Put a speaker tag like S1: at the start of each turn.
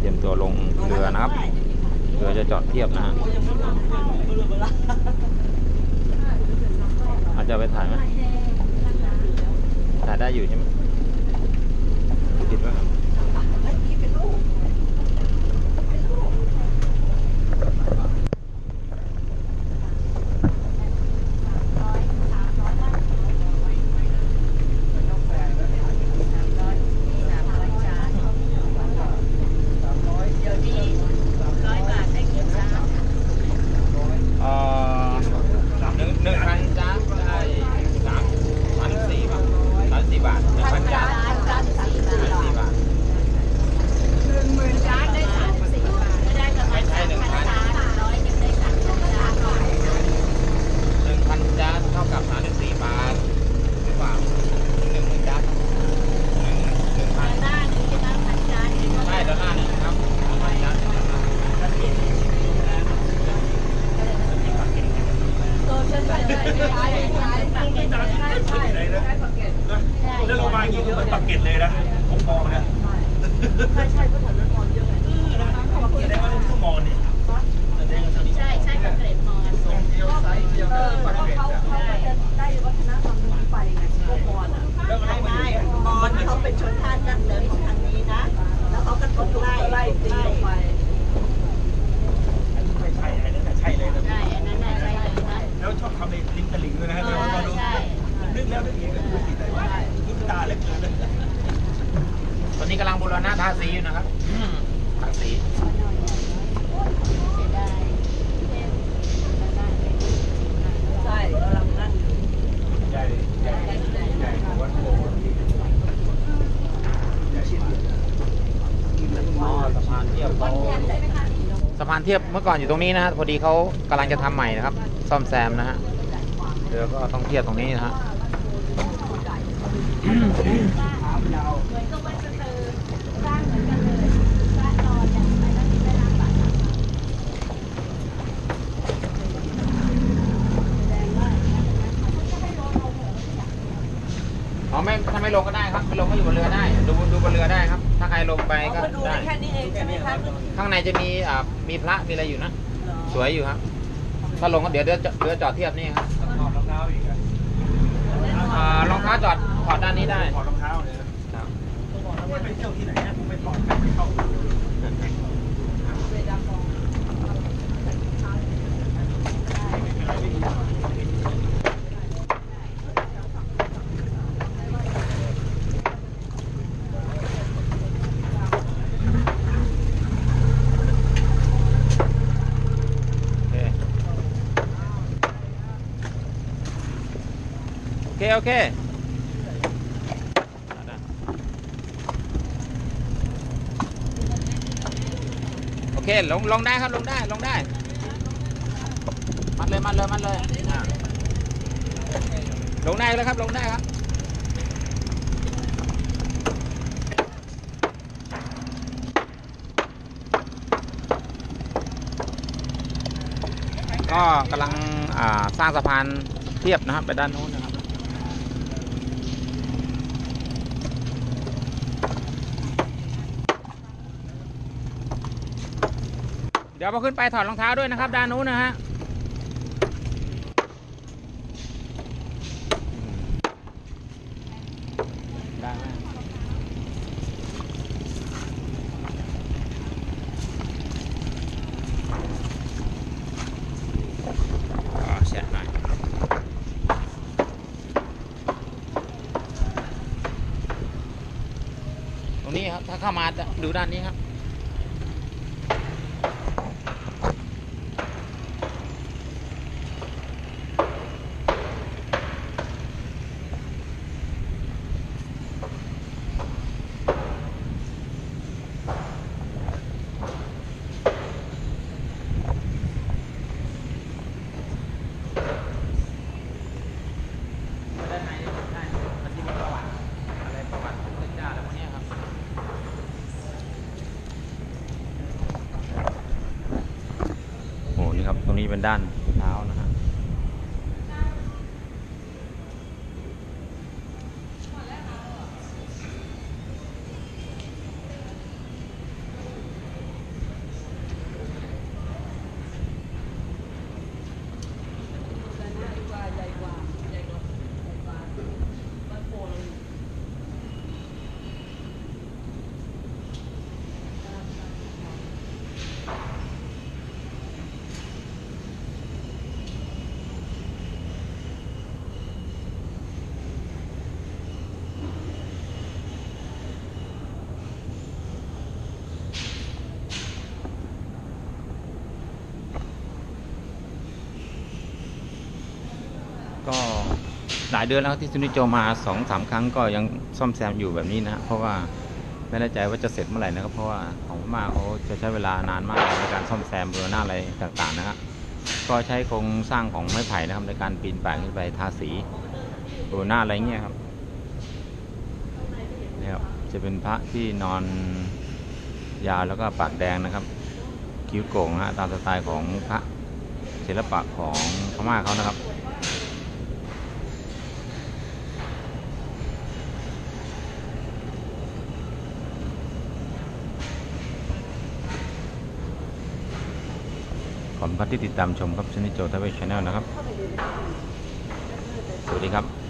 S1: เตัวลงเรือนะครับ เรือจะจอดเทียบนะฮะอาจจะไปถ่ายไหมถ่ายได้อยู่ใช่ไหมติดไว้ครับ เอ่อหนึ่งหนึ่งพันจ้าได้สามสามสิบสี่บาทสามสิบสี่บาทหนึ่งพันจ้าสามสิบสี่บาทไม่ใช่หนึ่งพันหนึ่งพันจ้าเท่ากับสามสิบสี่บาทหรือเปล่าหนึ่งหมื่นจ้าหนึ่งหนึ่งพันใช่ดอลลาร์หนึ่งครับหนึ่งพันจ้าหนึ่งดอลลาร์
S2: เรื่องลงมาอย่างนี้คือเหมือนปักเก็ตเลยนะผมมองนะใช่ใช่ก็ถอนมอนเยอะไงแสดงว่าต้องมอน
S3: อน
S2: นี้กำลัง
S1: บูรณะทาสีอยู่นะครับทาสี
S3: สี
S4: ใช่กำลังนั่งอยู่
S2: ใหญ่ใหญ่ใหญ่กว่าวัดโพใหญ่ชิ้น
S1: อ๋อสะพานเทียบเขาสะพานเทียบเมื่อก่อนอยู่ตรงนี้นะฮะพอดีเขากำลังจะทำใหม่นะครับ ซ่อมแซมนะฮะเรือก็ต้องเทียบตรงนี้นะฮะอ๋ อไม่ถ้าไม่ลงก็ได้ครับไม่ลงก็อยู่บนเรือได้ ดูดูบนเรือได้ครับ ถ้าใครลงไปก็
S4: มาดู
S1: ได้
S4: ได้แค่นี้เองใช่ไหมคะ
S1: ข้างในจะมีอ่ามีพระมีอะไรอยู่นะ สวยอยู่ครับ ถ้าลงก็เดี๋ยวเรือเรือจอดเทียบนี่ครับ
S2: ถอดรองเท้าอีกอะ
S1: อ่ารองเท้าจอดถอดด้านนี้ได้
S2: ถอดรองเท้าเลยนะ ครับ แล้วไปเที่ยวที่ไหนนะผมไปถอดไปเข้า
S1: โอ เคโอเคโอเคลงลงได้ครับลงได้ลงได้ มัดเลยมัดเลยมัดเลยอ่าลงได้แล้วครับลงได้ครับ ก็กำลังอ่าสร้างสะพานเทียบนะครับไปด้านโน้นนะครับ เดี๋ยวพอขึ้นไปถอดรองเท้าด้วยนะครับ ด้านนู้นนะฮะได้ไหมอ๋อแชะหน่อยตรงนี้ครับ ถ้าเข้ามาจะดูด้านนี้ครับ ด้านในได้มันจะมีประวัติอะไรประวัติพระพุทธเจ้าอะไรพวกเนี้ยครับ โอ้นี่ค รงนี้เป็นด้านเท้านะฮะ ก็หลายเดือนแล้วที่ซุนิโจมาสองสามครั้งก็ยังซ่อมแซมอยู่แบบนี้นะ เพราะว่าไม่แน่ใจว่าจะเสร็จเมื่อไหร่นะครับ เพราะว่าของพม่าเขาจะใช้เวลานานมากในการซ่อมแซมบูรณะอะไรต่างๆนะครับก็ใช้โครงสร้างของไม้ไผ่นะครับในการปีนป่ายขึ้นไปทาสีบูรณะอะไรเงี้ยครับนี่ครับจะเป็นพระที่นอนยาวแล้วก็ปากแดงนะครับ คิ้วโก่งนะฮะตามสไตล์ของพระศิลปะของพม่าเขานะครับ ขอบคุณครับที่ติดตามชมครับชนิดโจทเวชแนลนะครับ สวัสดีครับ